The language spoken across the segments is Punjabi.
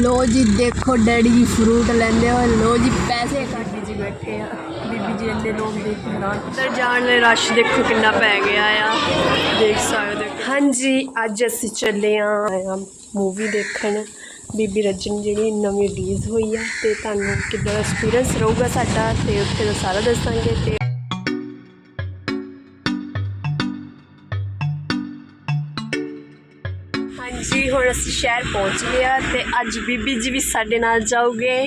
ਲੋ ਜੀ, ਦੇਖੋ ਡੈਡੀ ਜੀ ਫਰੂਟ ਲੈਂਦੇ ਹੋਏ ਲੋ ਜੀ, ਪੈਸੇ ਕੱਢ ਜੀ ਬੈਠੇ ਆ। ਬੀਬੀ ਜੀ ਇੰਨੇ ਲੋਕ ਦੇਖ ਨਾਲ ਅੰਦਰ ਜਾਣ ਲਈ ਰਸ਼ ਦੇਖੋ ਕਿੰਨਾ ਪੈ ਗਿਆ ਆ। ਦੇਖ ਸਕਦੇ ਹਾਂਜੀ, ਅੱਜ ਅਸੀਂ ਚੱਲੇ ਆ ਮੂਵੀ ਦੇਖਣ। ਬੀਬੀ ਰਜਨ ਜਿਹੜੀ ਨਵੀਂ ਰਿਲੀਜ਼ ਹੋਈ ਆ ਤੇ ਤੁਹਾਨੂੰ ਕਿੱਦਾਂ ਦਾ ਐਕਸਪੀਰੀਅੰਸ ਰਹੂਗਾ ਸਾਡਾ ਤੇ ਉੱਥੇ ਦਾ ਸਾਰਾ ਦੱਸਾਂਗੇ ਤੇ ਹਾਂਜੀ ਹੁਣ ਅਸੀਂ ਸ਼ਹਿਰ ਪਹੁੰਚ ਗਏ ਆ ਤੇ ਅੱਜ ਬੀਬੀ ਜੀ ਵੀ ਸਾਡੇ ਨਾਲ ਜਾਊਗੇ,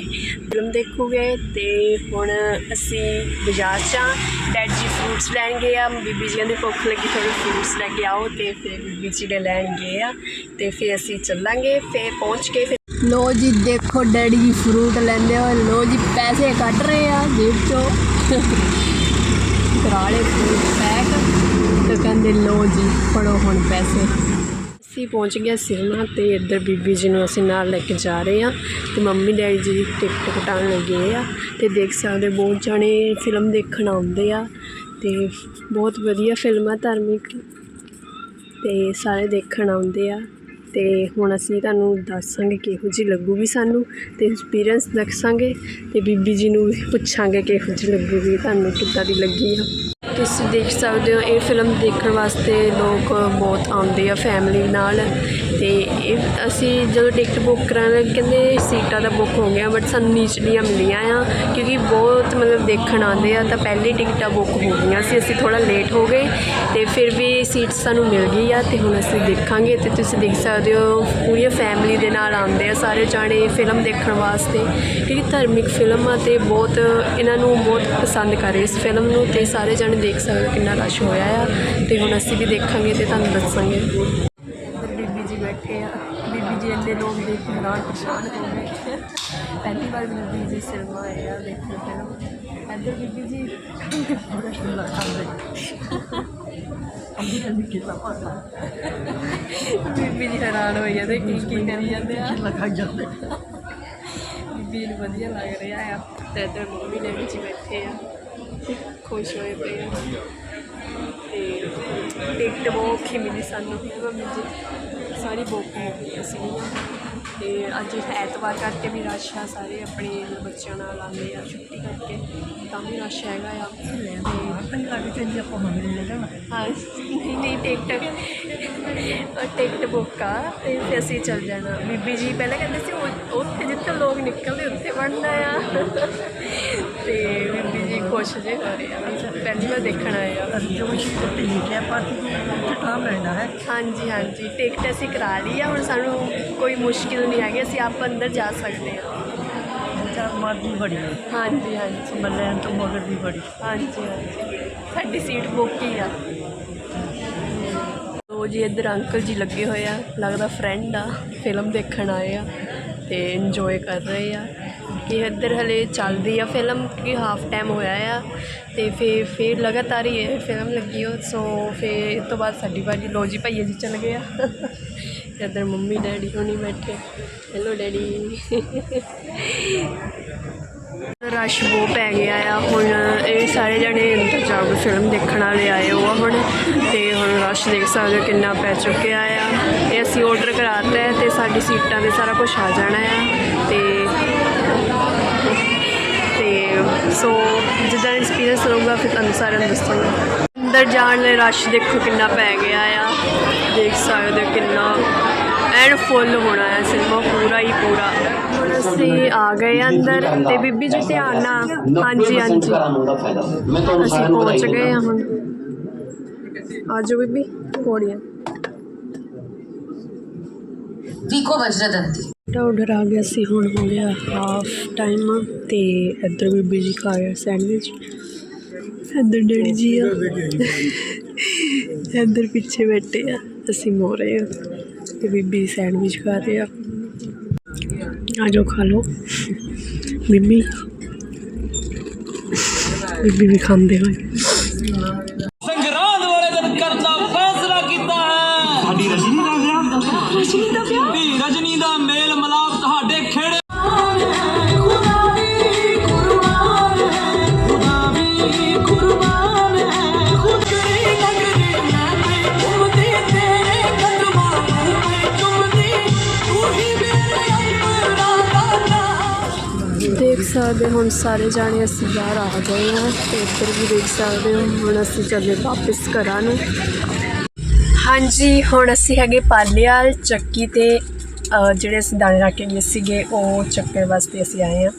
ਫਿਲਮ ਦੇਖੂਗੇ ਤੇ ਹੁਣ ਅਸੀਂ ਬਾਜ਼ਾਰ 'ਚ ਆ, ਡੈਡ ਜੀ ਫਰੂਟਸ ਲੈਣ ਗਏ ਆ, ਬੀਬੀ ਜੀ ਕਹਿੰਦੇ ਭੁੱਖ ਲੱਗੀ ਥੋੜੇ ਫਰੂਟਸ ਲੈ ਕੇ ਆਓ ਤੇ ਫਿਰ ਬੀਬੀ ਜੀ ਦੇ ਲੈਣ ਗਏ ਆ ਤੇ ਫਿਰ ਅਸੀਂ ਚੱਲਾਂਗੇ, ਫਿਰ ਪਹੁੰਚ ਕੇ ਫਿਰ ਲੋ ਜੀ, ਦੇਖੋ ਡੈਡੀ ਜੀ ਫਰੂਟ ਲੈਂਦੇ ਹੋਏ ਲੋ ਜੀ ਪੈਸੇ ਕੱਢ ਰਹੇ ਆ ਜੇਬ 'ਚੋਂ। ਕਰਾਲੇ ਫਰੂਟ ਪੈਕ ਤੇ ਕਹਿੰਦੇ ਲੋ ਜੀ, ਫੜੋ ਹੁਣ ਪੈਸੇ। ਅਸੀਂ ਪਹੁੰਚ ਗਏ ਸਿਨੇਮਾ ਅਤੇ ਇੱਧਰ ਬੀਬੀ ਜੀ ਨੂੰ ਅਸੀਂ ਨਾਲ ਲੈ ਕੇ ਜਾ ਰਹੇ ਹਾਂ ਅਤੇ ਮੰਮੀ ਡੈਡੀ ਜੀ ਦੀ ਟਿਕਟ ਕਟਾਉਣ ਲੱਗੇ ਆ ਅਤੇ ਦੇਖ ਸਕਦੇ ਬਹੁਤ ਜਾਣੇ ਫਿਲਮ ਦੇਖਣ ਆਉਂਦੇ ਆ ਅਤੇ ਬਹੁਤ ਵਧੀਆ ਫਿਲਮ ਆ ਧਾਰਮਿਕ ਅਤੇ ਸਾਰੇ ਦੇਖਣ ਆਉਂਦੇ ਆ ਅਤੇ ਹੁਣ ਅਸੀਂ ਤੁਹਾਨੂੰ ਦੱਸਾਂਗੇ ਕਿਹੋ ਜਿਹੀ ਲੱਗੂਗੀ ਸਾਨੂੰ ਅਤੇ ਐਕਸਪੀਰੀਅੰਸ ਦੱਸਾਂਗੇ ਅਤੇ ਬੀਬੀ ਜੀ ਨੂੰ ਵੀ ਪੁੱਛਾਂਗੇ ਕਿਹੋ ਜਿਹੀ ਲੱਗੂਗੀ, ਤੁਹਾਨੂੰ ਕਿੱਦਾਂ ਦੀ ਲੱਗੀ ਆ। ਤੁਸੀਂ ਦੇਖ ਸਕਦੇ ਹੋ, ਇਹ ਫਿਲਮ ਦੇਖਣ ਵਾਸਤੇ ਲੋਕ ਬਹੁਤ ਆਉਂਦੇ ਆ ਫੈਮਿਲੀ ਨਾਲ ਤੇ ਇਹ ਅਸੀਂ ਜਦੋਂ ਟਿਕਟ ਬੁੱਕ ਕਰਾਂ ਕਹਿੰਦੇ ਸੀਟਾਂ ਦਾ ਬੁੱਕ ਹੋ ਗਿਆ ਬਟ ਸਾਨੂੰ ਨੀਚਲੀਆਂ ਮਿਲੀਆਂ ਆ ਕਿਉਂਕਿ ਬਹੁਤ ਮਤਲਬ ਦੇਖਣ ਆਉਂਦੇ ਆ ਤਾਂ ਪਹਿਲੀ ਟਿਕਟਾਂ ਬੁੱਕ ਹੋ ਗਈਆਂ ਸੀ, ਅਸੀਂ ਥੋੜਾ ਲੇਟ ਹੋ ਗਏ ਤੇ ਫਿਰ ਵੀ ਸੀਟ ਸਾਨੂੰ ਮਿਲ ਗਈ ਆ ਤੇ ਹੁਣ ਅਸੀਂ ਦੇਖਾਂਗੇ ਤੇ ਤੁਸੀਂ ਦੇਖ ਸਕਦੇ ਹੋ, ਪੂਰੀ ਫੈਮਿਲੀ ਦੇ ਨਾਲ ਆਉਂਦੇ ਆ ਸਾਰੇ ਜਾਣੇ ਫਿਲਮ ਦੇਖਣ ਵਾਸਤੇ ਕਿਉਂਕਿ ਧਾਰਮਿਕ ਫਿਲਮ ਆ ਤੇ ਬਹੁਤ ਇਹਨਾਂ ਨੂੰ ਬਹੁਤ ਪਸੰਦ ਕਰ ਰਹੇ ਇਸ ਫਿਲਮ ਨੂੰ ਤੇ ਸਾਰੇ ਜਾਣੇ ਦੇਖ ਸਕਦੇ ਹੋ ਕਿੰਨਾ ਰਸ਼ ਹੋਇਆ ਆ ਤੇ ਹੁਣ ਅਸੀਂ ਵੀ ਦੇਖਾਂਗੇ ਤੇ ਤੁਹਾਨੂੰ ਦੱਸਾਂਗੇ। ਇੱਧਰ ਬੀਬੀ ਜੀ ਬੈਠੇ ਆ। ਬੀਬੀ ਜੀ ਇੰਨੇ ਲੋਕ ਦੇਖ ਕੇ ਹੈਰਾਨ ਪਰੇਸ਼ਾਨ ਹੋ ਗਏ। ਪਹਿਲੀ ਵਾਰ ਬੀਬੀ ਜੀ ਸਿਨੇਮਾ ਆਏ ਆ ਦੇਖਣ ਫਿਲਮ ਇੱਧਰ ਬੀਬੀ ਜੀ। ਬੜਾ ਸ਼ੁਕਰ ਖਾਂਦੇ ਅੰਦੀ ਅੰਦੀ ਕਿਲਾ ਪਾਤਾ ਬੀਬੀ ਜੀ ਹੈਰਾਨ ਹੋਈ ਆ ਤੇ ਕੀ ਕੀ ਕਰੀ ਜਾਂਦੇ ਆ। ਲਗਾ ਜਾਂਦੇ ਬੀਬੀ ਨੂੰ ਵਧੀਆ ਲੱਗ ਰਿਹਾ ਆ। ਤੇ ਇੱਧਰ ਮੰਮੀ ਨੇ ਵਿੱਚ ਬੈਠੇ ਆ। ਖੁਸ਼ ਹੋਏ ਪਏ ਆ। ਤੇ ਟਿਕਟ ਬਹੁਤ ਔਖੀ ਮਿਲੀ ਸਾਨੂੰ। ਮੰਮੀ ਜੀ ਸਾਰੀ ਬੁੱਕ ਹੋ ਗਈ ਸੀ ਤੇ ਅੱਜ ਐਤਵਾਰ ਕਰਕੇ ਵੀ ਰਸ਼ ਆ, ਸਾਰੇ ਆਪਣੇ ਬੱਚਿਆਂ ਨਾਲ ਆਉਂਦੇ ਆ ਛੁੱਟੀ ਕਰਕੇ। ਤਾਂ ਵੀ ਰਸ਼ ਹੈਗਾ ਆ। ਤੇ ਆਪਣੀ ਲੱਗ ਚੱਲੀ ਆਪਾਂ ਮੰਗਦੇ ਲੈ ਹਾਂ, ਨਹੀਂ ਨਹੀਂ ਟਿਕਟ ਟਿਕਟ ਬੁੱਕ ਆ। ਤੇ ਫਿਰ ਅਸੀਂ ਚੱਲ ਜਾਣਾ। ਬੀਬੀ ਜੀ ਪਹਿਲਾਂ ਕਹਿੰਦੇ ਸੀ, ਉਹ- ਉੱਥੇ ਜਿੱਥੇ ਲੋਕ ਨਿਕਲਦੇ, ਉੱਥੇ ਵੜਨਾ ਆ। ਤੇ ਬੀਬੀ ਜੀ ਖੁਸ਼ ਜੇ। ਹੋ ਰਹੇ ਆ ਪਹਿਲੀ ਵਾਰ ਦੇਖਣ ਆਏ ਆ। ਜੋ ਕੁਛ ਉੱਤੇ ਲਿਖਿਆ ਪਾਰਟੀ ਉੱਥੇ ਤਾਂ ਲੈਣਾ ਹੈ। ਹਾਂਜੀ ਹਾਂਜੀ। ਟਿਕਟ ਅਸੀਂ ਕਰਾ ਲਈ ਆ ਹੁਣ ਸਾਨੂੰ ਕੋਈ ਮੁਸ਼ਕਿਲ ਨਹੀਂ ਹੈਗੀ ਅਸੀਂ ਆਪ ਅੰਦਰ ਜਾ ਸਕਦੇ ਆ। ਚਾਰ ਮਰਦੀ ਬੜੀ ਹੈ। ਹਾਂਜੀ ਹਾਂਜੀ। ਮੱਲਿਆਂ ਤੋਂ ਮਗਰ ਵੀ ਬੜੀ। ਹਾਂਜੀ ਹਾਂਜੀ। ਸਾਡੀ ਸੀਟ ਬੁੱਕ ਹੀ ਆ। ਉਹ ਜੀ ਇੱਧਰ ਅੰਕਲ ਜੀ ਲੱਗੇ ਹੋਏ ਆ। ਲੱਗਦਾ ਫਰੈਂਡ ਆ ਫਿਲਮ ਦੇਖਣ ਆਏ ਆ ਤੇ ਇੰਜੋਏ ਕਰ ਰਹੇ ਆ। ਕਿ ਇੱਧਰ ਹਲੇ ਚੱਲ ਰਹੀ ਆ ਫਿਲਮ ਕਿ ਹਾਫ ਟਾਈਮ ਹੋਇਆ ਆ ਤੇ ਫਿਰ ਫਿਰ ਲਗਾਤਾਰ ਹੀ ਇਹ ਫਿਲਮ ਲੱਗੀ ਉਹ ਸੋ ਫਿਰ ਇਸ ਤੋਂ ਬਾਅਦ ਸਾਡੀ ਵਾਰੀ ਲੋ ਜੀ ਭਈਆ ਜੀ ਚੱਲ ਗਏ ਆ। ਇੱਧਰ ਮੰਮੀ, ਡੈਡੀ ਹੋਣੀ ਬੈਠੇ। Hello daddy. ਰਸ਼ ਬਹੁਤ ਪੈ ਗਿਆ ਆ। ਹੁਣ ਇਹ ਸਾਰੇ ਜਣੇ ਅੰਦਰ ਜਾ ਕੇ ਫਿਲਮ ਦੇਖਣ ਵਾਲੇ ਆਏ ਹੋ ਆ ਹੁਣ। ਤੇ ਹੁਣ ਰਸ਼ ਦੇਖ ਸਕਦੇ ਹੋ ਕਿੰਨਾ ਪੈ ਚੁੱਕਿਆ ਆ। ਇਹ ਅਸੀਂ ਆਰਡਰ ਕਰਾਤਾ ਹੈ ਤੇ ਸਾਡੀ ਸੀਟਾਂ ਤੇ ਸਾਰਾ ਕੁਝ ਆ ਜਾਣਾ ਆ। ਤੇ ਤੇ ਸੋ ਜਿੱਦਾਂ ਐਕਸਪੀਰੀਅੰਸ ਰਹੂਗਾ ਫਿਰ ਤੁਹਾਨੂੰ ਸਾਰਿਆਂ ਨੂੰ ਦੱਸਾਂਗੇ। ਅੰਦਰ ਜਾਣ ਲਈ ਰਸ਼ ਦੇਖੋ ਕਿੰਨਾ ਪੈ ਗਿਆ ਆ। ਦੇਖ ਸਕਦੇ ਹੋ ਕਿੰਨਾ ਐਨ ਫੁੱਲ ਹੋਣਾ ਹੈ ਸਿਨੇਮਾ ਪੂਰਾ ਹੀ ਪੂਰਾ। ਹੁਣ ਅਸੀਂ ਆ ਗਏ ਆ ਅੰਦਰ ਤੇ ਬੀਬੀ ਜੀ ਧਿਆਨ ਨਾਲ। ਹਾਂਜੀ ਹਾਂਜੀ। ਅਸੀਂ ਸਾਰਿਆਂ ਨੂੰ ਪਹੁੰਚ ਗਏ ਆ ਹੁਣ। ਆਜੋ ਬੀਬੀ ਕੋੜੀਆਂ ਵਿਕੋ ਵਜਰਦੰਤੀ। ਆਰਡਰ ਆ ਗਿਆ ਸੀ, ਹੁਣ ਹੋ ਗਿਆ ਹਾਫ ਟਾਈਮ ਤੇ ਇੱਧਰ ਬੀਬੀ ਜੀ ਖਾ ਰਿਹਾ ਸੈਂਡਵਿਚ ਇੱਧਰ ਡੈਡੀ ਜੀ ਆ। ਇੱਧਰ ਪਿੱਛੇ ਬੈਠੇ ਆ, ਅਸੀਂ ਮੋਰੇ ਆ ਤੇ ਬੀਬੀ ਸੈਂਡਵਿਚ ਖਾ ਰਹੇ ਆ ਜਾਓ, ਖਾ ਲਓ। ਬੀਬੀ। ਬੀਬੀ ਵੀ ਖਾਂਦੇ ਹੋਏ। ਸਕਦੇ ਹੁਣ ਸਾਰੇ ਜਾਣੇ ਅਸੀਂ ਬਾਹਰ ਆ ਗਏ ਹਾਂ ਤੇ ਇੱਧਰ ਵੀ ਦੇਖ ਸਕਦੇ ਹੋ। ਹੁਣ ਅਸੀਂ ਚੱਲੇ ਵਾਪਸ ਘਰਾਂ ਨੂੰ। ਹਾਂਜੀ ਹੁਣ ਅਸੀਂ ਹੈਗੇ ਪਾਲਿਆਲ ਚੱਕੀ ਤੇ ਜਿਹੜੇ ਅਸੀਂ ਦਾਣੇ ਰੱਖ ਕੇ ਗਏ ਸੀਗੇ ਉਹ ਚੱਕਣ ਵਾਸਤੇ ਅਸੀਂ ਆਏ ਹਾਂ।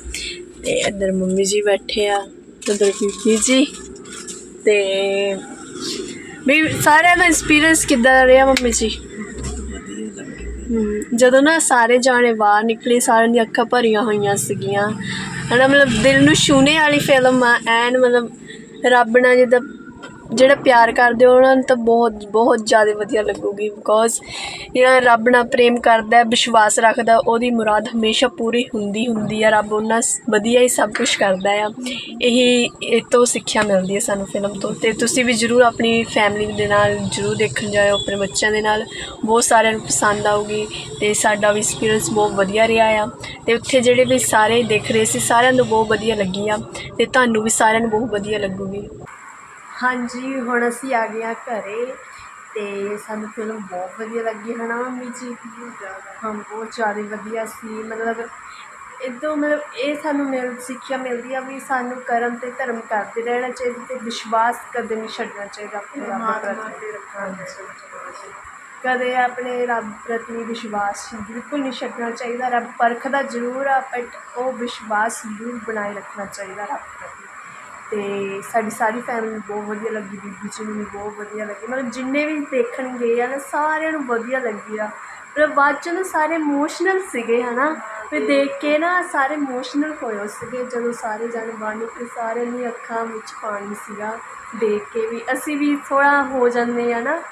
ਤੇ ਇੱਧਰ ਮੰਮੀ ਜੀ ਬੈਠੇ ਆ ਇੱਧਰ ਬੀਬੀ ਜੀ। ਤੇ ਵੀ ਸਾਰਿਆਂ ਦਾ ਐਕਸਪੀਰੀਅੰਸ ਕਿੱਦਾਂ ਰਿਹਾ ਮੰਮੀ ਜੀ? ਜਦੋਂ ਨਾ ਸਾਰੇ ਜਾਣੇ ਬਾਹਰ ਨਿਕਲੇ ਸਾਰਿਆਂ ਦੀਆਂ ਅੱਖਾਂ ਭਰੀਆਂ ਹੋਈਆਂ ਸੀਗੀਆਂ। ਹਨਾ ਮਤਲਬ ਦਿਲ ਨੂੰ ਛੂਹਣੇ ਵਾਲੀ ਫਿਲਮ ਆ ਐਨ ਮਤਲਬ ਰੱਬ ਨਾਲ ਜਿੱਦਾਂ ਜਿਹੜਾ ਪਿਆਰ ਕਰਦੇ ਹੋ, ਉਹਨਾਂ ਨੂੰ ਤਾਂ ਬਹੁਤ ਬਹੁਤ ਜ਼ਿਆਦਾ ਵਧੀਆ ਲੱਗੂਗੀ ਬਿਕੋਜ਼ ਜਿਹੜਾ ਰੱਬ ਨਾਲ ਪ੍ਰੇਮ ਕਰਦਾ ਹੈ ਵਿਸ਼ਵਾਸ ਰੱਖਦਾ, ਉਹਦੀ ਮੁਰਾਦ ਹਮੇਸ਼ਾ ਪੂਰੀ ਹੁੰਦੀ ਹੁੰਦੀ ਆ। ਰੱਬ ਉਹਨਾਂ ਵਧੀਆ ਹੀ ਸਭ ਕੁਝ ਕਰਦਾ ਆ। ਇਹ ਇਹ ਤੋਂ ਸਿੱਖਿਆ ਮਿਲਦੀ ਹੈ ਸਾਨੂੰ ਫਿਲਮ ਤੋਂ। ਤੇ ਤੁਸੀਂ ਵੀ ਜਰੂਰ ਆਪਣੀ ਫੈਮਿਲੀ ਦੇ ਨਾਲ ਜਰੂਰ ਦੇਖਣ ਜਾਇਓ, ਆਪਣੇ ਬੱਚਿਆਂ ਦੇ ਨਾਲ। ਬਹੁਤ ਸਾਰਿਆਂ ਨੂੰ ਪਸੰਦ ਆਊਗੀ ਤੇ ਸਾਡਾ ਵੀ ਐਕਸਪੀਰੀਅੰਸ ਬਹੁਤ ਵਧੀਆ ਰਿਹਾ ਆ। ਤੇ ਉੱਥੇ ਜਿਹੜੇ ਵੀ ਸਾਰੇ ਦੇਖ ਰਹੇ ਸੀ, ਸਾਰਿਆਂ ਨੂੰ ਬਹੁਤ ਵਧੀਆ ਲੱਗੀ ਆ। ਤੇ ਤੁਹਾਨੂੰ ਵੀ ਸਾਰਿਆਂ ਨੂੰ ਬਹੁਤ ਵਧੀਆ ਲੱਗੂਗੀ। ਹਾਂਜੀ ਹੁਣ ਅਸੀਂ ਆ ਗਏ ਹਾਂ ਘਰੇ ਤੇ ਸਾਨੂੰ ਫਿਲਮ ਬਹੁਤ ਵਧੀਆ ਲੱਗੀ ਹੈ ਨਾ ਮੰਮੀ ਜੀ? ਹਾਂ ਬਹੁਤ ਜ਼ਿਆਦਾ ਵਧੀਆ ਸੀ। ਮਤਲਬ ਇਦੋਂ ਮਤਲਬ ਇਹ ਸਾਨੂੰ ਮਿਲ ਸਿੱਖਿਆ ਮਿਲਦੀ ਆ ਵੀ ਸਾਨੂੰ ਕਰਮ ਤੇ ਧਰਮ ਕਰਦੇ ਰਹਿਣਾ ਚਾਹੀਦਾ ਤੇ ਵਿਸ਼ਵਾਸ ਕਦੇ ਨਹੀਂ ਛੱਡਣਾ ਚਾਹੀਦਾ ਆਪਣੇ ਰੱਬ ਪ੍ਰਤੀ। ਕਦੇ ਆਪਣੇ ਰੱਬ ਪ੍ਰਤੀ ਵਿਸ਼ਵਾਸ ਬਿਲਕੁਲ ਨਹੀਂ ਛੱਡਣਾ ਚਾਹੀਦਾ। ਰੱਬ ਪਰਖਦਾ ਜ਼ਰੂਰ ਆ ਬਟ ਉਹ ਵਿਸ਼ਵਾਸ ਜ਼ਰੂਰ ਬਣਾਏ ਰੱਖਣਾ ਚਾਹੀਦਾ ਰੱਬ ਪ੍ਰਤੀ। ਤੇ ਸਾਡੀ ਸਾਰੀ ਫੈਮਿਲੀ ਨੂੰ ਬਹੁਤ ਵਧੀਆ ਲੱਗੀ ਬੀਬੀ ਜੀ ਨੂੰ ਵੀ ਬਹੁਤ ਵਧੀਆ ਲੱਗੀ। ਮਤਲਬ ਜਿੰਨੇ ਵੀ ਦੇਖਣ ਗਏ ਆ ਨਾ ਸਾਰਿਆਂ ਨੂੰ ਵਧੀਆ ਲੱਗੀ ਆ। ਮਤਲਬ ਬਾਅਦ ਚ ਨਾ ਸਾਰੇ ਇਮੋਸ਼ਨਲ ਸੀਗੇ ਹਨਾ? ਫਿਰ ਦੇਖ ਕੇ ਨਾ ਸਾਰੇ ਇਮੋਸ਼ਨਲ ਹੋਏ ਹੋ ਸੀਗੇ ਜਦੋਂ ਸਾਰੇ ਜਾਣੇ ਬਾਹਰ ਨਿਕਲੇ ਸਾਰਿਆਂ ਦੀ ਅੱਖਾਂ ਵਿੱਚ ਪਾਣੀ ਸੀਗਾ ਦੇਖ ਕੇ ਵੀ। ਅਸੀਂ ਵੀ ਥੋੜਾ ਹੋ ਜਾਂਦੇ ਆ ਨਾ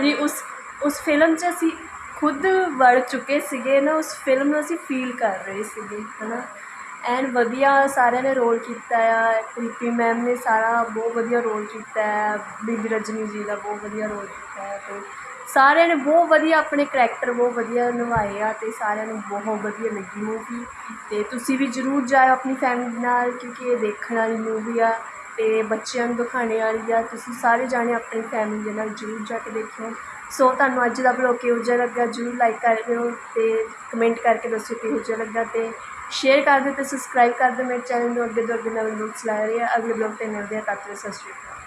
ਵੀ ਉਸ ਉਸ ਫਿਲਮ 'ਚ ਅਸੀਂ ਖੁਦ ਵੜ ਚੁੱਕੇ ਸੀਗੇ ਨਾ ਉਸ ਫਿਲਮ ਨੂੰ ਅਸੀਂ ਫੀਲ ਕਰ ਰਹੇ ਸੀਗੇ ਹਨਾ? ਐਨ ਵਧੀਆ ਸਾਰਿਆਂ ਨੇ ਰੋਲ ਕੀਤਾ ਆ, ਪ੍ਰੀਤੀ ਮੈਮ ਨੇ ਸਾਰਾ ਬਹੁਤ ਵਧੀਆ ਰੋਲ ਕੀਤਾ ਹੈ ਬੀਬੀ ਰਜਨੀ ਜੀ ਦਾ ਬਹੁਤ ਵਧੀਆ ਰੋਲ ਕੀਤਾ ਹੈ ਅਤੇ ਸਾਰਿਆਂ ਨੇ ਬਹੁਤ ਵਧੀਆ ਆਪਣੇ ਕਰੈਕਟਰ ਬਹੁਤ ਵਧੀਆ ਨਿਭਾਏ ਆ ਅਤੇ ਸਾਰਿਆਂ ਨੂੰ ਬਹੁਤ ਵਧੀਆ ਲੱਗੀ ਮੂਵੀ ਅਤੇ ਤੁਸੀਂ ਵੀ ਜਰੂਰ ਜਾਇਓ ਆਪਣੀ ਫੈਮਿਲੀ ਨਾਲ, ਕਿਉਂਕਿ ਇਹ ਦੇਖਣ ਵਾਲੀ ਮੂਵੀ ਆ ਅਤੇ ਬੱਚਿਆਂ ਨੂੰ ਦਿਖਾਉਣ ਵਾਲੀ ਆ, ਤੁਸੀਂ ਸਾਰੇ ਜਾਣੇ ਆਪਣੀ ਫੈਮਿਲੀ ਦੇ ਨਾਲ ਜਰੂਰ ਜਾ ਕੇ ਦੇਖਿਓ। ਸੋ ਤੁਹਾਨੂੰ ਅੱਜ ਦਾ ਬਲੌਗ ਕਿਹੋ ਜਿਹਾ ਲੱਗਾ, ਜਰੂਰ ਲਾਈਕ ਕਰ ਦਿਓ ਅਤੇ ਕਮੈਂਟ ਕਰਕੇ ਦੱਸਿਓ ਕਿਹੋ ਜਿਹਾ ਲੱਗਾ ਅਤੇ ਸ਼ੇਅਰ ਕਰ ਦਿਓ ਤੇ ਸਬਸਕ੍ਰਾਈਬ ਕਰ ਦਿਓ ਮੇਰੇ ਚੈਨਲ ਨੂੰ, ਅੱਗੇ ਤੋਂ ਅੱਗੇ ਨਵੇਂ ਬਲੌਗਸ ਲਾ ਰਹੀ ਆ। ਅਗਲੇ ਬਲੌਗ ਤੇ ਮਿਲਦੇ ਹਾਂ ਤਦ ਤੱਕ ਸਤਿ ਸ਼੍ਰੀ ਅਕਾਲ।